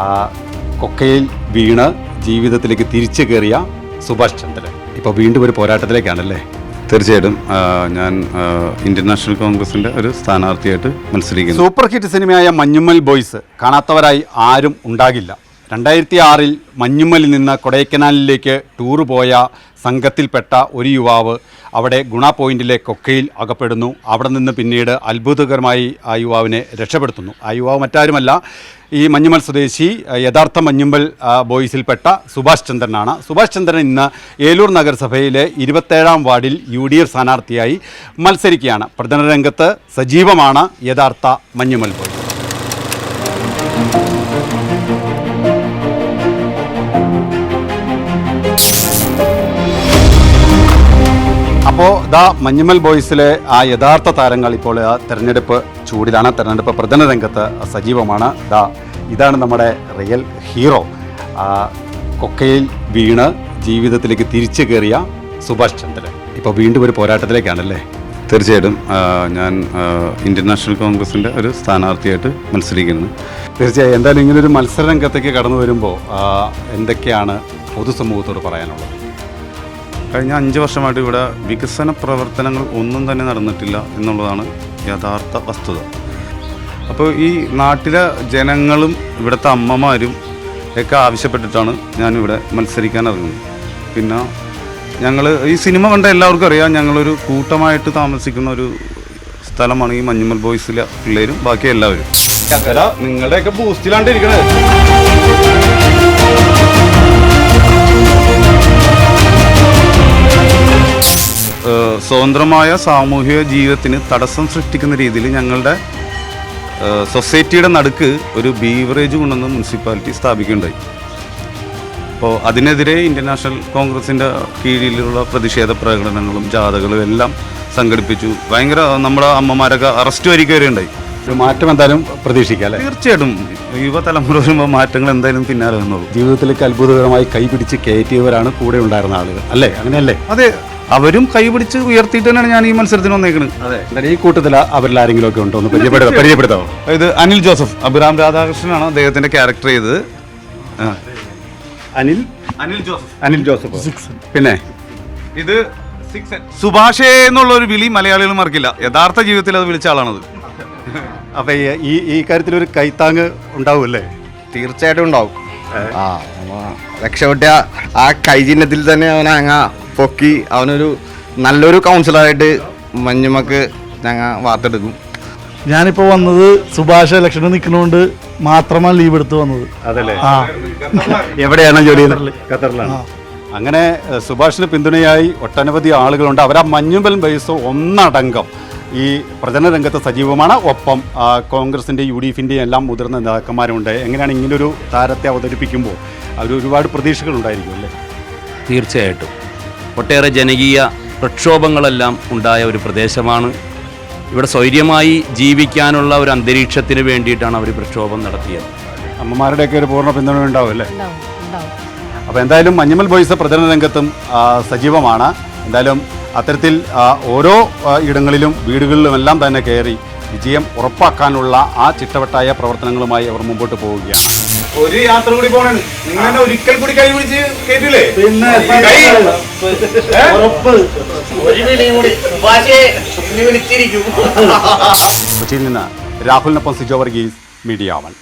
ആ, കൊക്കയിൽ വീണ് ജീവിതത്തിലേക്ക് തിരിച്ചു കയറിയ സുഭാഷ് ചന്ദ്രൻ. ഇപ്പോൾ വീണ്ടും ഒരു പോരാട്ടത്തിലേക്കാണല്ലേ? തീർച്ചയായിട്ടും. ഞാൻ ഇന്ത്യൻ നാഷണൽ കോൺഗ്രസിന്റെ ഒരു സ്ഥാനാർത്ഥിയായിട്ട് മത്സരിക്കുന്നു. സൂപ്പർ ഹിറ്റ് സിനിമയായ മഞ്ഞുമ്മൽ ബോയ്സ് കാണാത്തവരായി ആരും ഉണ്ടാകില്ല. രണ്ടായിരത്തി ആറിൽ മഞ്ഞുമ്മലിൽ നിന്ന് കൊടൈക്കനാലിലേക്ക് ടൂർ പോയ സംഘത്തിൽപ്പെട്ട ഒരു യുവാവ് അവിടെ ഗുണ പോയിന്റിലെ കൊക്കയിൽ അകപ്പെടുന്നു. അവിടെ നിന്ന് പിന്നീട് അത്ഭുതകരമായി ആ യുവാവിനെ രക്ഷപ്പെടുത്തുന്നു. ആ യുവാവ് മറ്റാരുമല്ല. ഈ മഞ്ഞുമൽ സ്വദേശി യഥാർത്ഥ മഞ്ഞുമ്പൽ ബോയ്സിൽപ്പെട്ട സുഭാഷ് ചന്ദ്രനാണ്. സുഭാഷ് ചന്ദ്രൻ ഇന്ന് ഏലൂർ നഗരസഭയിലെ ഇരുപത്തേഴാം വാർഡിൽ യു ഡി എഫ് സ്ഥാനാർത്ഥിയായി മത്സരിക്കുകയാണ്. പ്രചരണ രംഗത്ത് സജീവമാണ് യഥാർത്ഥ മഞ്ഞുമൽ ബോയ്സ്. ദാ മഞ്ഞുമൽ ബോയ്സിലെ ആ യഥാർത്ഥ താരങ്ങൾ ഇപ്പോൾ ആ തെരഞ്ഞെടുപ്പ് ചൂടിലാണ്. തെരഞ്ഞെടുപ്പ് പ്രചരണ രംഗത്ത് സജീവമാണ്. ദ ഇതാണ് നമ്മുടെ റിയൽ ഹീറോ. കൊക്കയിൽ വീണ് ജീവിതത്തിലേക്ക് തിരിച്ചു കയറിയ സുഭാഷ് ചന്ദ്രൻ. ഇപ്പോൾ വീണ്ടും ഒരു പോരാട്ടത്തിലേക്കാണല്ലേ? തീർച്ചയായിട്ടും. ഞാൻ ഇന്ത്യൻ നാഷണൽ കോൺഗ്രസിന്റെ ഒരു സ്ഥാനാർത്ഥിയായിട്ട് മത്സരിക്കുന്നു. തീർച്ചയായും. എന്തായാലും ഇങ്ങനൊരു മത്സര രംഗത്തേക്ക് കടന്നു വരുമ്പോൾ എന്തൊക്കെയാണ് പൊതുസമൂഹത്തോട് പറയാനുള്ളത്? കഴിഞ്ഞ അഞ്ച് വർഷമായിട്ട് ഇവിടെ വികസന പ്രവർത്തനങ്ങൾ ഒന്നും തന്നെ നടന്നിട്ടില്ല എന്നുള്ളതാണ് യഥാർത്ഥ വസ്തുത. അപ്പോൾ ഈ നാട്ടിലെ ജനങ്ങളും ഇവിടുത്തെ അമ്മമാരും ഒക്കെ ആവശ്യപ്പെട്ടിട്ടാണ് ഞാനിവിടെ മത്സരിക്കാൻ ഇറങ്ങുന്നത്. പിന്നെ ഞങ്ങൾ ഈ സിനിമ കണ്ട എല്ലാവർക്കും അറിയാം ഞങ്ങളൊരു കൂട്ടമായിട്ട് താമസിക്കുന്ന ഒരു സ്ഥലമാണ് ഈ മഞ്ഞുമൽ ബോയ്സിലെ പിള്ളേരും ബാക്കി എല്ലാവരും. നിങ്ങളുടെയൊക്കെ ബൂസ്റ്റിലാണ്ട് ഇരിക്കണേ സ്വതന്ത്രമായ സാമൂഹിക ജീവിതത്തിന് തടസ്സം സൃഷ്ടിക്കുന്ന രീതിയിൽ ഞങ്ങളുടെ സൊസൈറ്റിയുടെ നടുക്ക് ഒരു ബീവറേജ് കൊണ്ടുവന്ന് മുനിസിപ്പാലിറ്റി സ്ഥാപിക്കുകയുണ്ടായി. അപ്പോൾ അതിനെതിരെ ഇന്ത്യൻ നാഷണൽ കോൺഗ്രസിന്റെ കീഴിലുള്ള പ്രതിഷേധ പ്രകടനങ്ങളും ജാഥകളും എല്ലാം സംഘടിപ്പിച്ചു. ഭയങ്കര നമ്മുടെ അമ്മമാരൊക്കെ അറസ്റ്റ് വരിക വരെ ഉണ്ടായി. ഒരു മാറ്റം എന്തായാലും പ്രതീക്ഷിക്കാം അല്ലേ? തീർച്ചയായിട്ടും. യുവതലമുറ വരുമ്പോൾ മാറ്റങ്ങൾ എന്തായാലും പിന്നാലെ വന്നോളൂ. ജീവിതത്തിലേക്ക് അത്ഭുതകരമായി കൈപിടിച്ച് കയറ്റിയവരാണ് കൂടെ ഉണ്ടായിരുന്ന ആളുകൾ. അല്ലേ? അങ്ങനെയല്ലേ? അതെ. അവരും കൈപിടിച്ച് ഉയർത്തിയിട്ട് തന്നെയാണ് ഞാൻ ഈ മത്സരത്തിന് വന്നേക്കുന്നത് അതെ. ഈ കൂട്ടത്തിൽ അവരിൽ ആരെങ്കിലും ഒക്കെ ഉണ്ടോ? ഒന്ന് പരിചയപ്പെടുത്താം പരിചയപ്പെടുത്താമോ ഇത് അനിൽ ജോസഫ് അഭിറാം രാധാകൃഷ്ണനാണ് അദ്ദേഹത്തിന്റെ ക്യാരക്ടർ ചെയ്തത്. ആ. അനിൽ? അനിൽ ജോസഫ്. അനിൽ ജോസഫ്. പിന്നെ? ഇത് സുഭാഷേ എന്നുള്ള ഒരു വിളി മലയാളികൾ മറക്കില്ല. യഥാർത്ഥ ജീവിതത്തിൽ അത് വിളിച്ച ആളാണത്. അപ്പൊ ഈ- ഈ കാര്യത്തിൽ ഒരു കൈത്താങ് ഉണ്ടാവുമല്ലേ തീർച്ചയായിട്ടും ഉണ്ടാവും. ആ രക്ഷപ്പെട്ട ആ കൈചിഹ്നത്തിൽ തന്നെ അവൻ അങ്ങ പൊക്കി അവനൊരു നല്ലൊരു കൗൺസിലറായിട്ട് മഞ്ഞുമക്ക് ഞങ്ങ വാർത്തെടുക്കും. ഞാനിപ്പോ വന്നത് സുഭാഷ് ഇലക്ഷന് നിൽക്കുന്നതുകൊണ്ട് മാത്രമാണ് ലീവ് എടുത്ത് വന്നത്. അതല്ലേ? ആ. എവിടെയാണ് ജോലി ഖത്തറിലാണ്. അങ്ങനെ സുഭാഷിന് പിന്തുണയായി ഒട്ടനവധി ആളുകളുണ്ട്. അവരാ ആ മഞ്ഞുമ്പൽ ബേസ് ഒന്നടങ്കം. ഈ പ്രചരണ രംഗത്ത് സജീവമാണ്. ഒപ്പം കോൺഗ്രസിന്റെ യു ഡി എഫിന്റെയും എല്ലാം മുതിർന്ന നേതാക്കന്മാരുണ്ട്. എങ്ങനെയാണ് ഇങ്ങനൊരു താരത്തെ അവതരിപ്പിക്കുമ്പോൾ അവർ ഒരുപാട് പ്രതീക്ഷകളുണ്ടായിരിക്കും അല്ലേ? തീർച്ചയായിട്ടും. ഒട്ടേറെ ജനകീയ പ്രക്ഷോഭങ്ങളെല്ലാം ഉണ്ടായ ഒരു പ്രദേശമാണ്. ഇവിടെ സ്വൈര്യമായി ജീവിക്കാനുള്ള ഒരു അന്തരീക്ഷത്തിന് വേണ്ടിയിട്ടാണ് അവർ പ്രക്ഷോഭം നടത്തിയത്. അമ്മമാരുടെയൊക്കെ ഒരു പൂർണ പിന്തുണ ഉണ്ടാവും അല്ലേ? അപ്പോൾ എന്തായാലും മഞ്ഞമ്മൽ ബോയ്സ് പ്രചരണ രംഗത്തും സജീവമാണ്. എന്തായാലും അത്തരത്തിൽ ആ, ഓരോ ഇടങ്ങളിലും വീടുകളിലുമെല്ലാം തന്നെ കയറി വിജയം ഉറപ്പാക്കാനുള്ള ആ ചിട്ടവട്ടായ പ്രവർത്തനങ്ങളുമായി അവർ മുമ്പോട്ട് പോവുകയാണ്. ഒരു യാത്ര കൂടി പോകണം നിങ്ങൾ ഒരിക്കൽ കൂടി കൈ പിടിച്ച് കേട്ടില്ലേ പിന്നെ ഉറപ്പ്. കൊച്ചിയിൽ നിന്ന് രാഹുലിനൊപ്പം സിജോ വർഗീസ് മീഡിയ വൺ.